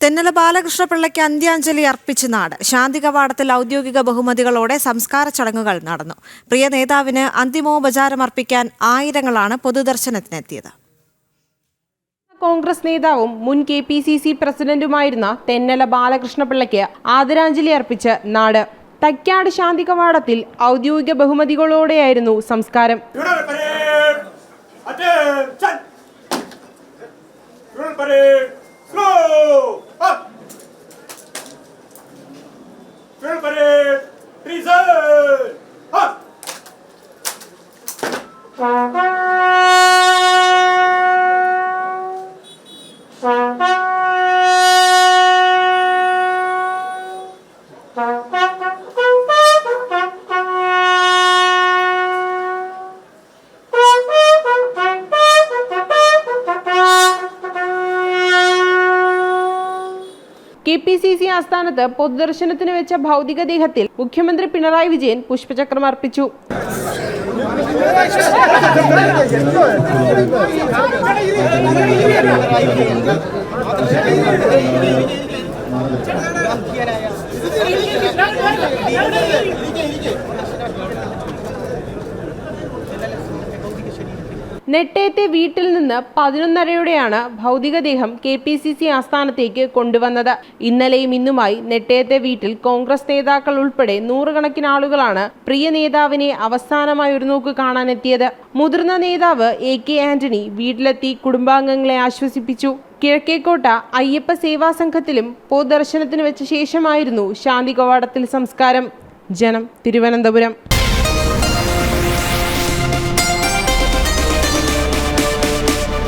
തെന്നല ബാലകൃഷ്ണപിള്ളയ്ക്ക് അന്ത്യാഞ്ജലി അർപ്പിച്ച് നാട്. ശാന്തി കവാടത്തിൽ ഔദ്യോഗിക ബഹുമതികളോടെ സംസ്കാര ചടങ്ങുകൾ നടന്നു. പ്രിയ നേതാവിന് അന്തിമോപചാരം അർപ്പിക്കാൻ ആയിരങ്ങളാണ് പൊതുദർശനത്തിനെത്തിയത്. കോൺഗ്രസ് നേതാവും മുൻ കെ പി സി സി പ്രസിഡന്റുമായിരുന്ന തെന്നല ബാലകൃഷ്ണപിള്ളയ്ക്ക് ആദരാഞ്ജലി അർപ്പിച്ച് നാട്. തക്കാട് ശാന്തി കവാടത്തിൽ ഔദ്യോഗിക ബഹുമതികളോടെയായിരുന്നു സംസ്കാരം. parade! Everybody, present! Uh, up! Thank K P C C ആസ്ഥാനത്ത് പൊതുദർശനത്തിന് വെച്ച ഭൗതികദേഹത്തിൽ മുഖ്യമന്ത്രി പിണറായി വിജയൻ പുഷ്പചക്രം അർപ്പിച്ചു. നെട്ടയത്തെ വീട്ടിൽ നിന്ന് പതിനൊന്നരയോടെയാണ് ഭൗതികദേഹം കെ പി സി സി ആസ്ഥാനത്തേക്ക് കൊണ്ടുവന്നത്. ഇന്നലെയും ഇന്നുമായി നെട്ടേത്തെ വീട്ടിൽ കോൺഗ്രസ് നേതാക്കൾ ഉൾപ്പെടെ നൂറുകണക്കിന് ആളുകളാണ് പ്രിയ നേതാവിനെ അവസാനമായി ഒരു നോക്ക് കാണാനെത്തിയത്. മുതിർന്ന നേതാവ് എ കെ ആന്റണി വീട്ടിലെത്തി കുടുംബാംഗങ്ങളെ ആശ്വസിപ്പിച്ചു. കിഴക്കേക്കോട്ട അയ്യപ്പ സേവാ സംഘത്തിലും പൊതുദർശനത്തിന് വെച്ച ശേഷമായിരുന്നു ശാന്തി കവാടത്തിൽ സംസ്കാരം. ജനം തിരുവനന്തപുരം.